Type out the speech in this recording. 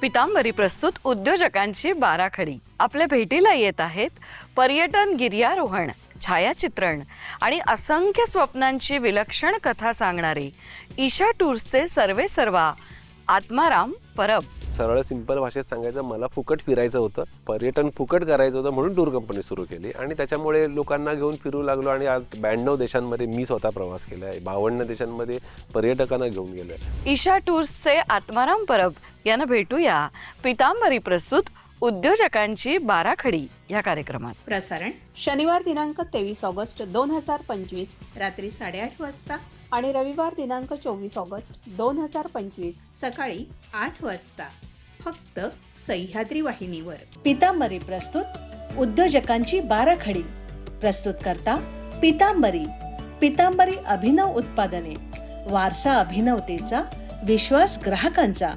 पितांबरी प्रस्तुत उद्योजकांची बाराखडी. आपल्या भेटीला येत आहेत पर्यटन गिर्यारोहण छायाचित्रण आणि असंख्य स्वप्नांची विलक्षण कथा सांगणारे ईशा टूर्सचे सर्वे सर्वा आत्माराम परब. सरळ सिंपल भाषेत सांगायचं मला फुकट फिरायचं होतं. पर्यटन फुकट करायचं होतं म्हणून टूर कंपनी सुरू केली. आणि त्याच्यामुळे लोकांना घेऊन फिरू लागलो आणि आज ब्याण्णव देशांमध्ये मी स्वतः प्रवास केला आहे. बावन्न देशांमध्ये पर्यटकांना घेऊन गेलो आहे. ईशा टूर्सचे आत्माराम परब यांना भेटूया. पितांबरी प्रस्तुत उद्योजकांची बाराखडी या कार्यक्रमात. प्रसारण शनिवार दिनांक तेवीस ऑगस्ट दोन हजार पंचवीस रात्री साडेआठ वाजता. आणि रविवार दिनांक चोवीस ऑगस्ट दोन हजार पंचवीस सकाळी आठ वाजता फक्त सह्याद्री वाहिनीवर. पितांबरी प्रस्तुत उद्योजकांची बाराखडी. प्रस्तुत करता पितांबरी. पितांबरी अभिनव उत्पादने. वारसा अभिनवतेचा विश्वास ग्राहकांचा.